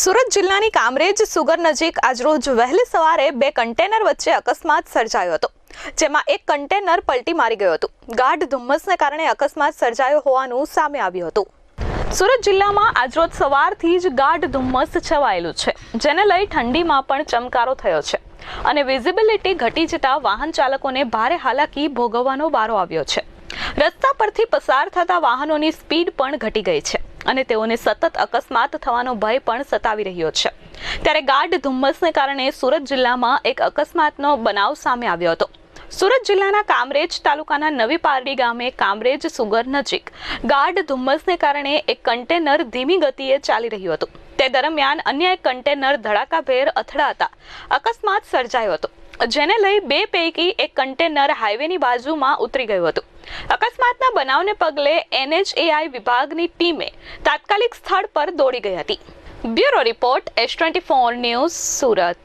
સુરત જિલ્લાની કામરેજ સુગર નજીક આજરોજ વહેલી સવારે બે કન્ટેનર વચ્ચે અકસ્માત સર્જાયો હતો, જેમાં એક કન્ટેનર પલટી મારી ગયું હતું. ગાઢ ધુમ્મસને કારણે અકસ્માત સર્જાયો હોવાનું સામે આવ્યું હતું. સુરત જિલ્લામાં આજરોજ સવારથી જ ગાઢ ધુમ્મસ છવાયેલું છે, જેને લઈ ઠંડીમાં પણ ચમકારો થયો છે અને વિઝિબિલિટી ઘટી જતા વાહન ચાલકોને ભારે હાલાકી ભોગવવાનો વારો આવ્યો છે. રસ્તા પરથી પસાર થતા વાહનોની સ્પીડ પણ ઘટી ગઈ છે. અને તેઓને સતત અકસ્માત થવાનો ભય પણ સતાવી રહ્યો છે. ત્યારે ગાઢ ધુમ્મસને કારણે સુરત જિલ્લામાં એક અકસ્માતનો બનાવ સામે આવ્યો હતો. સુરત જિલ્લાના કામરેજ તાલુકાના નવી પારડી ગામે કામરેજ સુગર નજીક ગાઢ ધુમ્મસને કારણે એક કન્ટેનર ધીમી ગતિએ ચાલી રહ્યું હતું. તે દરમિયાન અન્ય એક કન્ટેનર ધડાકાભેર અથડાતા અકસ્માત સર્જાયો હતો. જેને લઈ બે પૈકી એક કન્ટેનર હાઈવેની બાજુમાં ઉતરી ગયું હતું. અકસ્માતના બનાવને પગલે એનએચએઆઈ વિભાગની ટીમે તાત્કાલિક સ્થળ પર દોડી ગઈ હતી. Bureau report S twenty four news Surat.